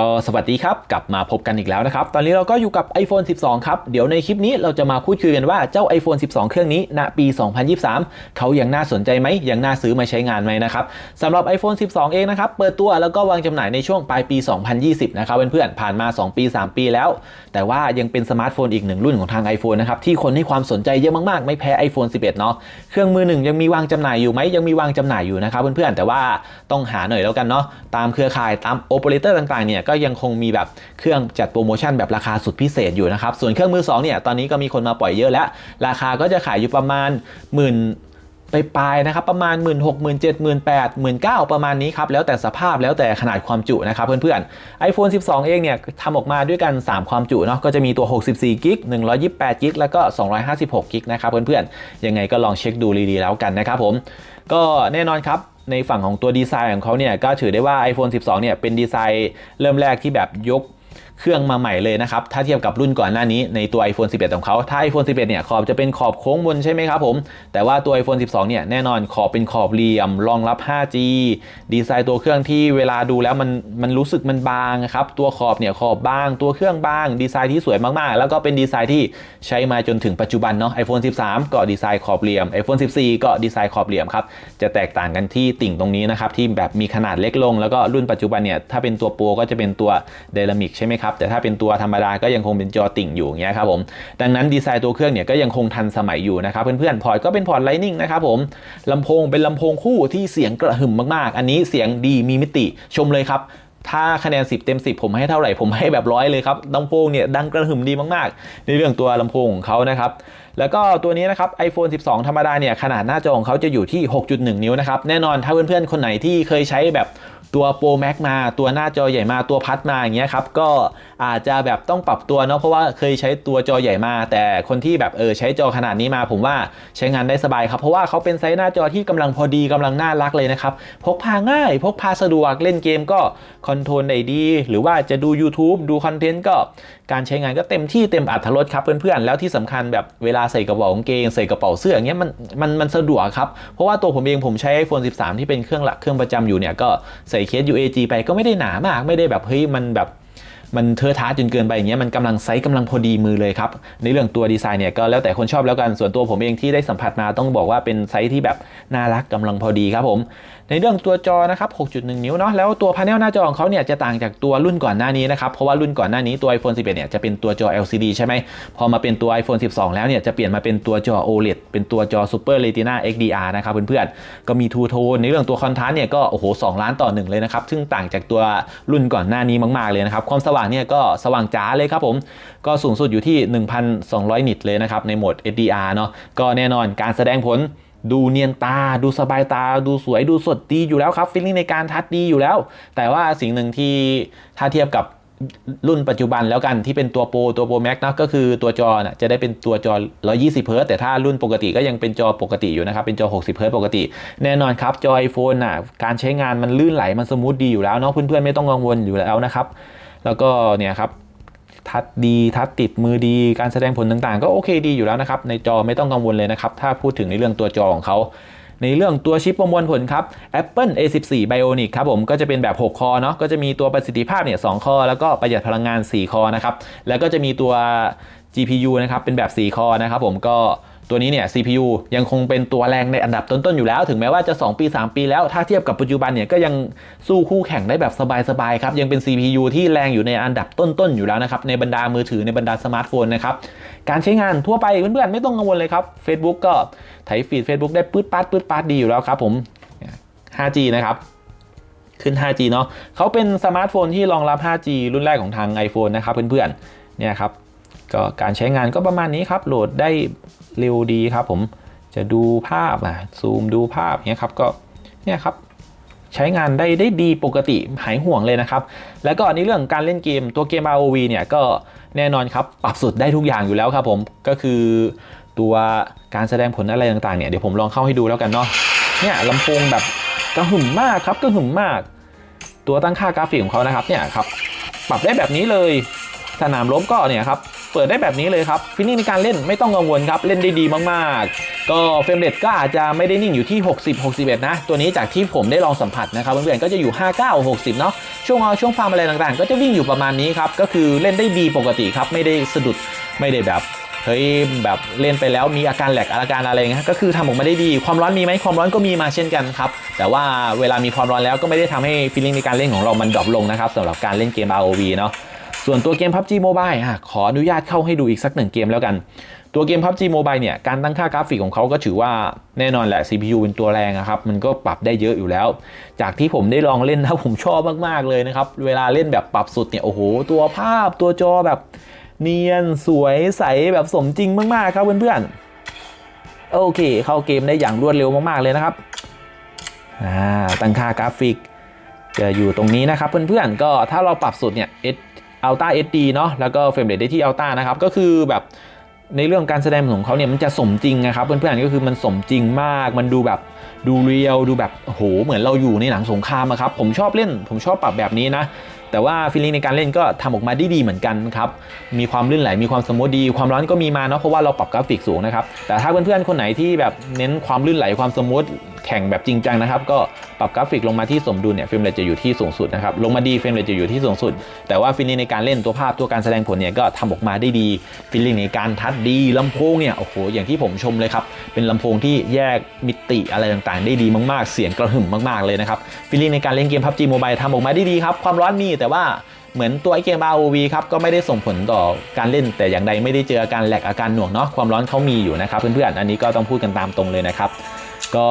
ก็สวัสดีครับ กลับมาพบกันอีกแล้วนะครับ ตอนนี้เราก็อยู่กับ iPhone 12 ครับ เดี๋ยวในคลิปนี้เราจะมาพูดคุยกันว่าเจ้า iPhone 12 เครื่องนี้ณปี 2023 เขายังน่าสนใจไหมยังน่าซื้อมาใช้งานไหมนะครับสำหรับ iPhone 12 เองนะครับ เปิดตัวแล้วก็วางจำหน่ายในช่วงปลายปี 2020 นะครับเพื่อนๆผ่านมา 2 ปี 3 ปีแล้ว แต่ว่ายังเป็นสมาร์ทโฟนอีกหนึ่งรุ่นของทาง iPhone นะครับที่คนให้ความสนใจเยอะมากๆ ไม่แพ้ iPhone 11 เนาะเครื่องมือหนึ่งยังมีวางจำหน่ายอยู่ไหมยังมีวางจำหน่ายอยู่นะครับเพื่อนๆแต่ว่าต้องหาหน่อยแล้วกันเนาะตามเครือข่ายตามโอเปอเรเตอร์ต่างๆเนี่ยก็ยังคงมีแบบเครื่องจัดโปรโมชั่นแบบราคาสุดพิเศษอยู่นะครับ ส่วนเครื่องมือสองเนี่ยตอนนี้ก็มีคนมาปล่อยเยอะแล้ว ราคาก็จะขายอยู่ประมาณหมื่นไปปลายนะครับประมาณ 1 6 0 0 0 0 7 0 0 0 9 0ประมาณนี้ครับแล้วแต่สภาพแล้วแต่ขนาดความจุนะครับเพื่อนๆ iPhone 12 เองเนี่ยทำออกมาด้วยกัน 3 ความจุเนาะก็จะมีตัว 64กิก128กิกแล้วก็ 256กิกนะครับเพื่อนๆ ยังไงก็ลองเช็คดูดีๆแล้วกันนะครับผม ก็แน่นอนครับ ในฝั่งของตัวดีไซน์ของเขาเนี่ยก็ถือได้ว่า iPhone 12 เนี่ยเป็นดีไซน์เริ่มแรกที่แบบยก เครื่องมาใหม่เลยนะครับ ถ้าเทียบกับรุ่นก่อนหน้านี้ในตัว iPhone 11 ของเขา ถ้า iPhone 11 เนี่ย ขอบจะเป็นขอบโค้งบนใช่ไหมครับผม แต่ว่าตัว iPhone 12 เนี่ย แน่นอนขอบเป็นขอบเหลี่ยม รองรับ 5G ดีไซน์ตัวเครื่องที่เวลาดูแล้วมันมันรู้สึกมันบางครับ ตัวขอบเนี่ยขอบบาง ตัวเครื่องบาง ดีไซน์ที่สวยมากๆ แล้วก็เป็นดีไซน์ที่ใช้มาจนถึงปัจจุบันเนาะ iPhone 13 ก็ดีไซน์ขอบเหลี่ยม iPhone 14 ก็ดีไซน์ขอบเหลี่ยมครับ จะแตกต่างกันที่ติ่งตรงนี้นะครับที่แบบมีขนาดเล็กลง แล้วก็รุ่นปัจจุบันเนี่ยถ้าเป็นตัวโปรก็จะเป็นตัวเดลามิกใช่ไหมครับแต่ถ้าเป็นตัวธรรมดาก็ยังคงเป็นจอติ่งอยู่อย่างเงี้ยครับผมดังนั้นดีไซน์ตัวเครื่องเนี่ยก็ยังคงทันสมัยอยู่นะครับเพื่อนๆพอร์ตก็เป็นพอร์ตไลนิ่งนะครับผมลำโพงเป็นลำโพงคู่ที่เสียงกระหึ่มมากๆ อันนี้เสียงดีมีมิติชมเลยครับถ้าคะแนน 10 เต็ม 10 ผมให้เท่าไหร่ผมให้แบบร้อยเลยครับลำโพงเนี่ยดังกระหึ่มดีมากๆ ในเรื่องตัวลำโพงของเขานะครับแล้วก็ตัวนี้นะครับ iPhone 12 ธรรมดาเนี่ยขนาดหน้าจอของเขาจะอยู่ที่ 6.1 นิ้วนะครับ แน่นอนถ้าเพื่อนๆ คนไหนที่เคยใช้แบบ ตัว Pro Max มาตัวหน้าจอใหญ่มาตัวพัดมาอย่างเงี้ยครับก็อาจจะแบบต้องปรับตัวเนาะเพราะว่าเคยใช้ตัวจอใหญ่มา แต่คนที่แบบเออใช้จอขนาดนี้มาผมว่าใช้งานได้สบายครับเพราะว่าเขาเป็นไซส์หน้าจอที่กำลังพอดีกำลังน่ารักเลยนะครับพกพาง่าย พกพาสะดวกเล่นเกมก็คอนโทรลได้ดี หรือว่าจะดู YouTube ดูคอนเทนต์ก็ การใช้งานก็เต็มที่เต็มอัตรสครับเพื่อนๆ แล้วที่สำคัญแบบเวลาใส่กระเป๋ากางเกงใส่กระเป๋าเสื้ออย่างเงี้ยมันมันมันสะดวกครับ เพราะว่าตัวผมเองผมใช้ iPhone 13 ที่เป็นเครื่องหลักเครื่องประจำอยู่เนี่ยก็ใส่เคส UAG ไปก็ไม่ได้หนามากไม่ได้แบบเฮ้ยมันแบบมันเทอะท้าจนเกินไปอย่างเงี้ยมันกำลังไซส์กำลังพอดีมือเลยครับ ในเรื่องตัวดีไซน์เนี่ยก็แล้วแต่คนชอบแล้วกันส่วนตัวผมเองที่ได้สัมผัสมาต้องบอกว่าเป็นไซส์ที่แบบน่ารักกำลังพอดีครับผม ในเรื่องตัวจอนะครับ 6.1 นิ้วเนาะแล้วตัวพาเนลหน้าจอของเขาเนี่ยจะต่างจากตัวรุ่นก่อนหน้านี้นะครับ เพราะว่ารุ่นก่อนหน้านี้ตัว iPhone 11 เนี่ยจะเป็นตัวจอ LCD ใช่ไหมพอมาเป็นตัว iPhone 12 แล้วเนี่ยจะเปลี่ยนมาเป็นตัวจอ OLED เป็นตัวจอ Super Retina XDR นะครับเพื่อนๆก็มีทูโทนในเรื่องตัวคอนทราสต์เนี่ยก็โอ้โห2ล้านต่อหนึ่งเลยนะครับซึ่งต่างจากตัวรุ่นก่อนหน้านี้มาก ๆเลยนะครับความสว่างเนี่ยก็สว่างจ้าเลยครับผมก็สูงสุดอยู่ที่ 1,200 นิตเลยนะครับในโหมด HDR เนาะก็แน่นอนการแสดงผล ดูเนียนตา ดูสบายตา ดูสวยดูสดดีอยู่แล้วครับฟีลลิ่งในการทัดดีอยู่แล้ว แต่ว่าสิ่งหนึ่งที่ถ้าเทียบกับรุ่นปัจจุบันแล้วกันที่เป็นตัวโปรตัวโปรแม็กนะก็คือตัวจอน่ะจะได้เป็นตัวจอ 120เฮิร์ตแต่ถ้ารุ่นปกติก็ยังเป็นจอปกติอยู่นะครับ เป็นจอ 60เฮิร์ตปกติ แน่นอนครับ จอ iPhone น่ะการใช้งานมันลื่นไหลมันสมูทดีอยู่แล้วเนาะเพื่อนๆไม่ต้องกังวลอยู่แล้วนะครับ แล้วก็เนี่ยครับ ทัดดีทัดติดมือดีการแสดงผลต่างๆ ก็โอเคดีอยู่แล้วนะครับในจอไม่ต้องกังวลเลยนะครับถ้าพูดถึงในเรื่องตัวจอของเขาในเรื่องตัวชิปประมวลผลครับ Apple A14 Bionic ครับผมก็จะเป็นแบบ 6 คอเนาะก็จะมีตัวประสิทธิภาพเนี่ย2คอ แล้วก็ประหยัดพลังงาน 4 คอนะครับแล้วก็จะมีตัว GPU นะครับเป็นแบบ 4 คอนะครับผมก็ ตัวนี้เนี่ย CPU ยังคงเป็นตัวแรงในอันดับต้นๆอยู่แล้ว ถึงแม้ว่าจะ 2 ปี 3 ปีแล้วถ้าเทียบกับปัจจุบันเนี่ยก็ยังสู้คู่แข่งได้แบบสบายๆครับยังเป็น CPU ที่แรงอยู่ในอันดับต้นๆอยู่แล้วนะครับในบรรดามือถือในบรรดาสมาร์ทโฟนนะครับการใช้งานทั่วไปเพื่อนๆไม่ต้องกังวลเลยครับ Facebook ก็ไถฟีด Facebook ได้ปื๊ดปัดปื๊ดปัดดีอยู่แล้วครับผม 5G นะครับขึ้น 5G เนาะเขาเป็นสมาร์ทโฟนที่รองรับ 5G รุ่นแรกของทาง iPhone นะครับเพื่อนๆเนี่ยครับก็การใช้งานก็ประมาณนี้ครับ โหลดได้ เร็วดีครับผมจะดูภาพอะซูมดูภาพเนี่ยครับก็เนี่ยครับใช้งานได้ได้ดีปกติหายห่วงเลยนะครับ แล้วก็ในเรื่องการเล่นเกมตัวเกม ROV เนี่ยก็แน่นอนครับปรับสุดได้ทุกอย่างอยู่แล้วครับผมก็คือตัวการแสดงผลอะไรต่างๆเนี่ยเดี๋ยวผมลองเข้าให้ดูแล้วกันเนาะเนี่ยลำโพงแบบกระหึ่มมากครับกระหึ่มมาก ตัวตั้งค่ากราฟิกของเขานะครับเนี่ยครับปรับได้แบบนี้เลย สนามรบก็เนี่ยครับ เปิดได้แบบนี้เลยครับฟิลลิ่งในการเล่นไม่ต้องกังวลครับเล่นได้ดีมากๆ ก็เฟรมเรทก็อาจจะไม่ได้นิ่งอยู่ที่ 60 61 นะ ตัวนี้จากที่ผมได้ลองสัมผัสนะครับเพื่อนๆก็จะอยู่ 59 60 เนาะช่วงเอาช่วงฟาร์มอะไรต่างๆ ก็จะวิ่งอยู่ประมาณนี้ครับก็คือเล่นได้ดีปกติครับไม่ได้สะดุดไม่ได้แบบเฮ้ยแบบเล่นไปแล้วมีอาการแหลกอาการอะไรเงี้ยก็คือทำออกมาได้ดีความร้อนมีไหมความร้อนก็มีมาเช่นกันครับแต่ว่าเวลามีความร้อนแล้วก็ไม่ได้ทำให้ฟีลลิ่งในการเล่นของเรามันดรอปลงนะครับสำหรับการเล่นเกม ROV เนาะ ส่วนตัวเกม PUBG Mobile อะขออนุญาตเข้าให้ดูอีกสักหนึ่งเกมแล้วกัน ตัวเกม PUBG Mobile เนี่ย การตั้งค่ากราฟิกของเขาก็ถือว่าแน่นอนแหละ CPU เป็นตัวแรงอะครับ มันก็ปรับได้เยอะอยู่แล้ว จากที่ผมได้ลองเล่นนะผมชอบมากๆเลยนะครับ เวลาเล่นแบบปรับสุดเนี่ย โอ้โห ตัวภาพตัวจอแบบเนียนสวยใสแบบสมจริงมากๆครับเพื่อนๆ โอเค เข้าเกมได้อย่างรวดเร็วมากๆเลยนะครับตั้งค่ากราฟิกจะอยู่ตรงนี้นะครับเพื่อนๆ ก็ถ้าเราปรับสุดเนี่ย S Ultra SD เนาะแล้วก็เฟรมเรทได้ที่ Ultra นะครับก็คือแบบในเรื่องการแสดงของเขาเนี่ยมันจะสมจริงนะครับเพื่อนๆก็คือมันสมจริงมาก มันดูแบบดูเรียลดูแบบโหเหมือนเราอยู่ในหนังสงครามอะครับผมชอบเล่น ผมชอบปรับแบบนี้นะแต่ว่าฟีลลิ่งในการเล่นก็ทำออกมาได้ดีเหมือนกันครับ มีความลื่นไหล มีความสมูทดี ความร้อนก็มีมาเนาะ เพราะว่าเราปรับกราฟิกสูงนะครับ แต่ถ้าเพื่อนๆ คนไหนที่แบบเน้นความลื่นไหล ความสมูท แข่งแบบจริงจังนะครับ ก็ปรับกราฟิกลงมาที่สมดุลเนี่ยเฟรมเรทจะอยู่ที่สูงสุดนะครับ ลงมาดีเฟรมเรทจะอยู่ที่สูงสุด แต่ว่าฟีลลิ่งในการเล่นตัวภาพตัวการแสดงผลเนี่ยก็ทำออกมาได้ดีฟีลลิ่งในการทัดดีลำโพงเนี่ยโอ้โหอย่างที่ผมชมเลยครับ เป็นลำโพงที่แยกมิติอะไรต่างๆ ได้ดีมากๆ เสียงกระหึ่มมากๆเลยนะครับฟีลลิ่งในการเล่นเกม PUBG Mobile ทำออกมาได้ดีครับความร้อนมีแต่ว่าเหมือนตัวไอเกม ROV ครับก็ไม่ได้ส่งผลต่อการเล่น แต่อย่างใดไม่ได้เจออาการแหลกอาการหน่วงเนาะความร้อนเขามีอยู่นะครับเพื่อนๆอันนี้ก็ต้องพูดกันตามตรงเลยนะครับ ก็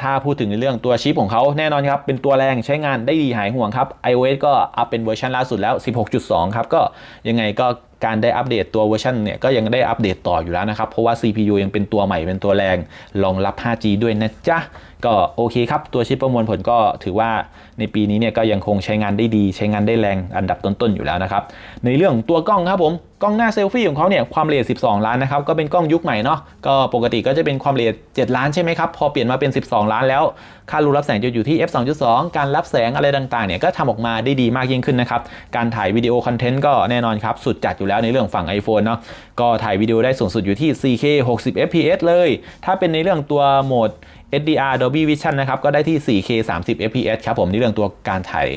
ถ้าพูดถึงในเรื่องตัวชิปของเขาแน่นอนครับ เป็นตัวแรงใช้งานได้ดีหายห่วงครับ iOS ก็อัปเป็นเวอร์ชันล่าสุดแล้ว 16.2 ครับ ก็ยังไงก็การได้อัปเดตตัวเวอร์ชันเนี่ยก็ยังได้อัปเดตต่ออยู่แล้วนะครับ เพราะว่า CPU ยังเป็นตัวใหม่เป็นตัวแรงรองรับ 5G ด้วยนะจ๊ะ ก็โอเคครับ ตัวชิปประมวลผลก็ถือว่าในปีนี้เนี่ยก็ยังคงใช้งานได้ดี ใช้งานได้แรงอันดับต้น ๆ อยู่แล้วนะครับ ในเรื่องตัวกล้องครับผม กล้องหน้าเซลฟี่ของเขาเนี่ยความเร็ว12 ล้านนะครับ ก็เป็นกล้องยุคใหม่เนาะก็ปกติก็จะเป็นความเร็ว7ล้านใช่ไหมครับพอเปลี่ยนมาเป็น 12ล้านแล้ว ค่ารูรับแสงจะอยู่ที่ f 2.2 การรับแสงอะไรต่างๆเนี่ยก็ทำออกมาได้ดีมากยิ่งขึ้นนะครับ การถ่ายวิดีโอคอนเทนต์ก็แน่นอนครับ สุดจัดอยู่แล้วในเรื่องฝั่ง iPhone เนาะก็ถ่ายวิดีโอได้สูงสุดอยู่ที่ 4K 60 fps เลย ถ้าเป็นในเรื่องตัวโหมด SDR Dolby Vision นะครับก็ได้ที่ 4K 30 fps ครับผมในเรื่องตัวการถ่าย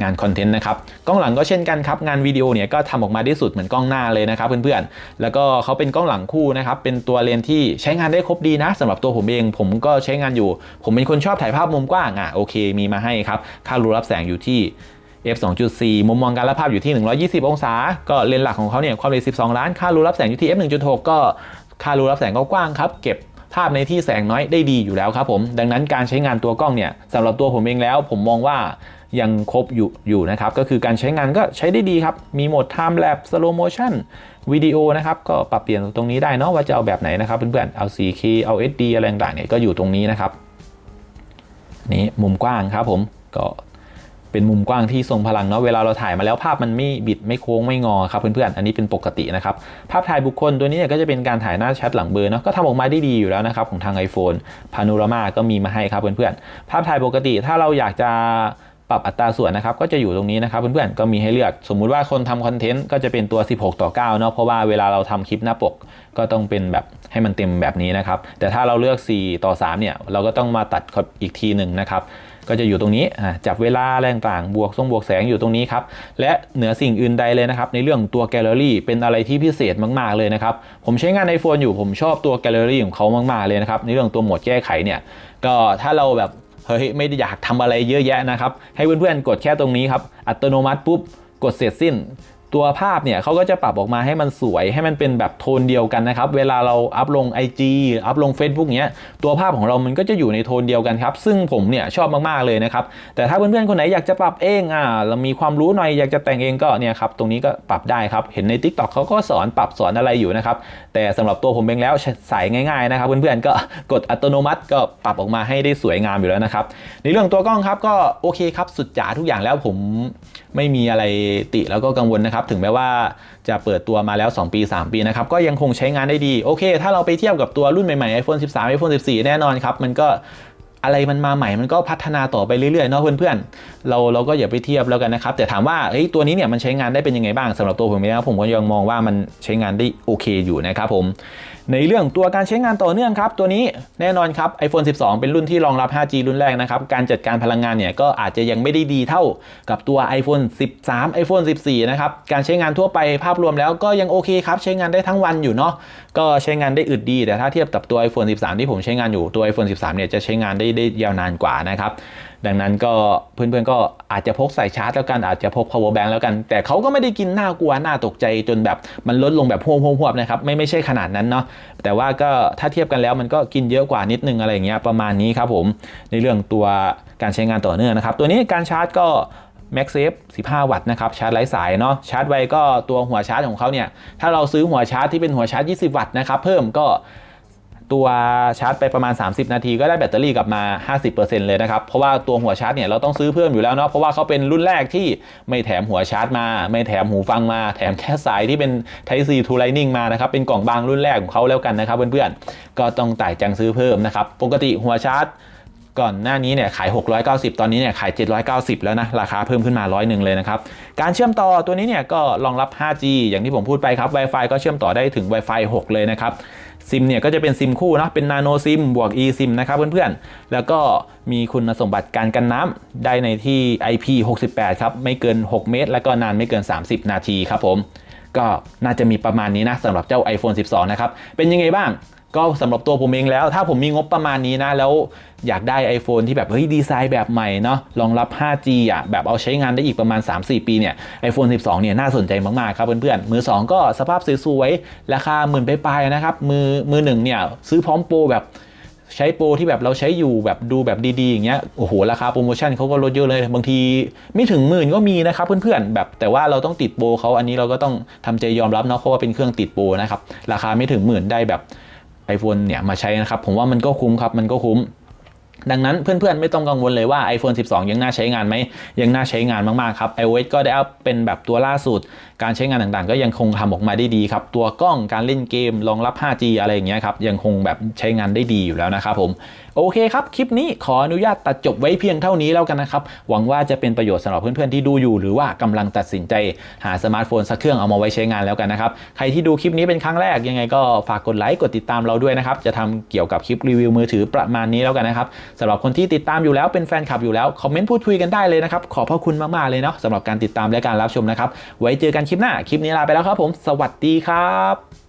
งานคอนเทนต์นะครับกล้องหลังก็เช่นกันครับงานวิดีโอเนี่ยก็ทำออกมาได้สุดเหมือนกล้องหน้าเลยนะครับเพื่อนๆ แล้วก็เขาเป็นกล้องหลังคู่นะครับเป็นตัวเลนที่ใช้งานได้ครบดีนะสำหรับตัวผมเอง ผมก็ใช้งานอยู่ ผมเป็นคนชอบถ่ายภาพมุมกว้างอะโอเคมีมาให้ครับค่ารูรับแสงอยู่ที่ f 2.4 มุมมองการรับภาพอยู่ที่ 120 องศา ก็เลนส์หลักของเขาเนี่ยความเร็ว 12 ล้าน ค่ารูรับแสงอยู่ที่ f 1.6 ก็ค่ารูรับแสงก็กว้างครับ เก็บ ภาพในที่แสงน้อยได้ดีอยู่แล้วครับผมดังนั้นการใช้งานตัวกล้องเนี่ยสำหรับตัวผมเองแล้ว ผมมองว่ายังครบอยู่อยู่นะครับ ก็คือการใช้งานก็ใช้ได้ดีครับ มีโหมด Time Lapse Slow Motion วิดีโอนะครับ ก็ปรับเปลี่ยนตรงนี้ได้เนาะว่าจะเอาแบบไหนนะครับเพื่อนๆเอา 4K เอา SD อะไรต่างๆเนี่ยก็อยู่ตรงนี้นะครับ นี่มุมกว้างครับผมก็ เป็นมุมกว้างที่ทรงพลังเนาะเวลาเราถ่ายมาแล้วภาพมันไม่บิดไม่โค้งไม่งอครับเพื่อนๆอันนี้เป็นปกตินะครับภาพถ่ายบุคคลตัวนี้เนี่ยก็จะเป็นการถ่ายหน้าชัดหลังเบอร์เนาะก็ทำออกมาได้ดีอยู่แล้วนะครับของทาง iPhone พาโนรามาก็มีมาให้ครับเพื่อนๆภาพถ่ายปกติถ้าเราอยากจะปรับอัตราส่วนนะครับก็จะอยู่ตรงนี้นะครับเพื่อนๆก็มีให้เลือกสมมุติว่าคนทำคอนเทนต์ก็จะเป็นตัว 16 ต่อ9เนาะเพราะว่าเวลาเราทำคลิปหน้าปกก็ต้องเป็นแบบให้มันเต็มแบบนี้นะครับแต่ถ้าเราเลือก 4 ต่อ3เนี่ยเราก็ต้องมาตัดอีกทีหนึ่งนะครับ ก็จะอยู่ตรงนี้จับเวลาแรงต่างบวกทรงบวกแสงอยู่ตรงนี้ครับ และเหนือสิ่งอื่นใดเลยนะครับ ในเรื่องตัวแกลเลอรี่เป็นอะไรที่พิเศษมาก ๆ เลยนะครับ ผมใช้งาน iPhone อยู่ผมชอบตัวแกลเลอรี่ของเขามาก ๆ เลยนะครับ ในเรื่องตัวโหมดแก้ไขเนี่ยก็ถ้าเราแบบเฮ้ยไม่ได้อยากทำอะไรเยอะแยะนะครับ ให้เพื่อนๆกดแค่ตรงนี้ครับ อัตโนมัติปุ๊บกดเสร็จสิ้น ตัวภาพเนี่ยเขาก็จะปรับออกมาให้มันสวยให้มันเป็นแบบโทนเดียวกันนะครับ เวลาเราอัพลง IG อัพลง Facebook เนี้ยตัวภาพของเรามันก็จะอยู่ในโทนเดียวกันครับ ซึ่งผมเนี่ยชอบมากๆเลยนะครับ แต่ถ้าเพื่อนๆคนไหนอยากจะปรับเองอ่าเรามีความรู้หน่อยอยากจะแต่งเองก็เนี่ยครับตรงนี้ก็ปรับได้ครับ เห็นใน TikTok เขาก็สอนปรับสอนอะไรอยู่นะครับ แต่สำหรับตัวผมเองแล้วใส่ง่ายๆนะครับ เพื่อนๆก็กดอัตโนมัติก็ปรับออกมาให้ได้สวยงามอยู่แล้วนะครับในเรื่องตัวกล้องครับก็โอเคครับสุดจ๋าทุกอย่างแล้วผมไม่มีอะไรติแล้วก็กังวลนะครับถึงแม้ว่าจะเปิดตัวมาแล้ว 2 ปี 3 ปีนะครับก็ยังคงใช้งานได้ดีโอเค ถ้าเราไปเทียบกับตัวรุ่นใหม่ๆ iPhone 13 iPhone 14 แน่นอนครับมันก็อะไรมันมาใหม่มันก็พัฒนาต่อไปเรื่อยๆเนาะเพื่อนๆ เราเราก็อย่าไปเทียบแล้วกันนะครับ แต่ถามว่าเฮ้ยตัวนี้เนี่ยมันใช้งานได้เป็นยังไงบ้างสำหรับตัวผมเองนะผมก็ยังมองว่ามันใช้งานได้โอเคอยู่นะครับผม ในเรื่องตัวการใช้งานต่อเนื่องครับ ตัวนี้แน่นอนครับ iPhone 12 เป็นรุ่นที่รองรับ 5G รุ่นแรกนะครับ การจัดการพลังงานเนี่ยก็อาจจะยังไม่ได้ดีเท่ากับตัว iPhone 13 iPhone 14 นะครับ การใช้งานทั่วไปภาพรวมแล้วก็ยังโอเคครับ ใช้งานได้ทั้งวันอยู่เนาะก็ใช้งานได้อึดดี แต่ถ้าเทียบกับตัว iPhone 13 ที่ผมใช้งานอยู่ตัว iPhone 13 เนี่ยจะใช้งานได้ได้ยาวนานกว่านะครับดังนั้นก็เพื่อนๆก็อาจจะพกใส่ชาร์จแล้วกันอาจจะพก power bank แล้วกัน แต่เขาก็ไม่ได้กินหน่ากลัวหน่าตกใจจนแบบมันลดลงแบบพวบๆนะครับไม่ไม่ใช่ขนาดนั้นเนาะแต่ว่าก็ถ้าเทียบกันแล้วมันก็กินเยอะกว่านิดนึงอะไรอย่างเงี้ยประมาณนี้ครับผมในเรื่องตัวการใช้งานต่อเนื่องนะครับ ตัวนี้การชาร์จก็ MagSafe 15 วัตต์นะครับ ชาร์จไร้สายเนาะชาร์จไวก็ตัวหัวชาร์จของเขาเนี่ย ถ้าเราซื้อหัวชาร์จที่เป็นหัวชาร์จ 20 วัตต์นะครับ เพิ่มก็ ตัวชาร์จไปประมาณ 30 นาทีก็ได้แบตเตอรี่กลับมา 50%เลยนะครับ เพราะว่าตัวหัวชาร์จเนี่ยเราต้องซื้อเพิ่มอยู่แล้วเนาะเพราะว่าเขาเป็นรุ่นแรกที่ไม่แถมหัวชาร์จมา ไม่แถมหูฟังมา แถมแค่สายที่เป็น Type C to Lightning มานะครับ เป็นกล่องบางรุ่นแรกของเขาแล้วกันนะครับเพื่อนๆก็ต้องต่ายจังซื้อเพิ่มนะครับปกติหัวชาร์จก่อนหน้านี้เนี่ยขาย 690 ตอนนี้เนี่ยขาย 790 แล้วนะ ราคาเพิ่มขึ้นมาร้อยหนึ่งเลยนะครับ การเชื่อมต่อตัวนี้เนี่ยก็รองรับ 5G อย่างที่ผมพูดไปครับ Wi-Fi ก็เชื่อมต่อได้ถึง Wi-Fi 6 เลยนะครับ ซิมเนี่ยก็จะเป็นซิมคู่นะเป็นนาโนซิมบวก e ซิมนะครับเพื่อนๆ แล้วก็มีคุณสมบัติการกันน้ำได้ในที่ IP68 ครับไม่เกิน 6 เมตร แล้วก็นานไม่เกิน 30 นาทีครับผม ก็น่าจะมีประมาณนี้นะสำหรับเจ้า iPhone 12 นะครับ เป็นยังไงบ้าง ก็สำหรับตัวผมเองแล้ว ถ้าผมมีงบประมาณนี้นะ แล้วอยากได้ iPhone ที่แบบเฮ้ยดีไซน์แบบใหม่เนาะรองรับ 5G อะแบบเอาใช้งานได้อีกประมาณ 3-4 ปีเนี่ย iPhone 12 เนี่ยน่าสนใจมากๆครับเพื่อนๆ มือ 2 ก็สภาพสวยๆ ราคาหมื่นปลายๆนะครับ มือมือหนึ่งเนี่ยซื้อพร้อมโปรแบบใช้โปรที่แบบเราใช้อยู่แบบดูแบบดีๆ อย่างเงี้ยโอ้โห ราคาโปรโมชั่นเขาก็ลดเยอะเลย บางทีไม่ถึงหมื่นก็มีนะครับเพื่อนๆ แบบแต่ว่าเราต้องติดโปรเขาอันนี้เราก็ต้องทำใจยอมรับเนาะเพราะว่าเป็นเครื่องติดโปรนะครับราคาไม่ถึงหมื่นได้แบบ iPhone เนี่ยมาใช้นะครับ ผมว่ามันก็คุ้มครับ มันก็คุ้ม ดังนั้นเพื่อนๆ ไม่ต้องกังวลเลยว่า iPhone 12 ยังน่าใช้งานไหม ยังน่าใช้งานมากๆ ครับ iOS ก็ได้อัพเป็นแบบตัวล่าสุด การใช้งานต่างๆ ก็ยังคงทำออกมาได้ดีครับ ตัวกล้องการเล่นเกมรองรับ 5G อะไรอย่างเงี้ยครับยังคงแบบใช้งานได้ดีอยู่แล้วนะครับผม โอเคครับ คลิปนี้ขออนุญาตตัดจบไว้เพียงเท่านี้แล้วกันนะครับ หวังว่าจะเป็นประโยชน์สำหรับเพื่อนๆที่ดูอยู่ หรือว่ากำลังตัดสินใจหาสมาร์ทโฟนสักเครื่องเอามาไว้ใช้งานแล้วกันนะครับ ใครที่ดูคลิปนี้เป็นครั้งแรกยังไงก็ฝากกดไลค์กดติดตามเราด้วยนะครับ จะทำเกี่ยวกับคลิปรีวิวมือถือประมาณนี้แล้วกันนะครับสำหรับคนที่ติดตามอยู่แล้วเป็นแฟนคลับอยู่แล้วคอมเมนต์พูดคุยกันได้เลยนะครับขอบพระคุณมากๆเลยเนาะสำหรับการติดตามและการรับชมนะครับไว้เจอกันคลิปหน้าคลิปนี้ลาไปแล้วครับผม สวัสดีครับ